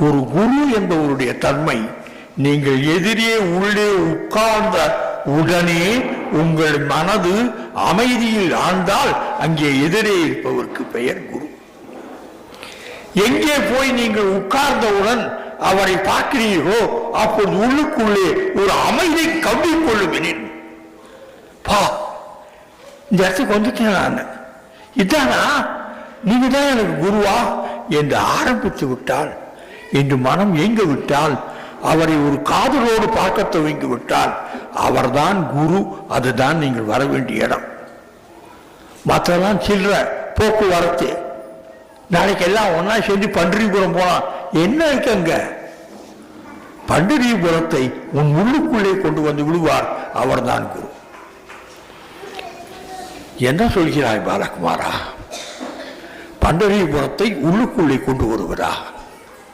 ஒரு குரு என்பவருடைய தன்மை நீங்கள் எதிரே உள்ளே உட்கார்ந்த உடனே உங்கள் மனது அமைதியில் ஆழ்ந்தால் அங்கே எதிரே இருப்பவருக்கு பெயர் குரு. எங்கே போய் நீங்கள் உட்கார்ந்தவுடன் அவரை பார்க்கிறீர்களோ அப்போது உள்ளுக்குள்ளே ஒரு அமைதி கவ்விக்கொள்ளுகிறேன் பா இந்த இடத்துக்கு வந்துட்டேன் நான். இதானா? நீங்க தான் எனக்கு குருவா? என்று ஆரம்பித்து விட்டால் என்று மனம் இயங்க விட்டால் அவரை ஒரு காதலோடு பார்க்க துவங்கி விட்டால் அவர்தான் குரு அதுதான் நீங்கள் வர வேண்டிய இடம். மற்றெல்லாம் சில்லற போக்குவரத்து. நாளைக்கு எல்லாம் ஒன்னா சேர்ந்து பன்றிபுரம் போகலாம் என்ன இருக்கு அங்கே? பண்டிரிபுரத்தை உன் உள்ளுக்குள்ளே கொண்டு வந்து விடுவார் அவர்தான் குரு. என்ன சொல்கிறாய் பாலகுமாரா? பண்டரிபுரத்தை உள்ளுக்குள்ளே கொண்டு வருவதா?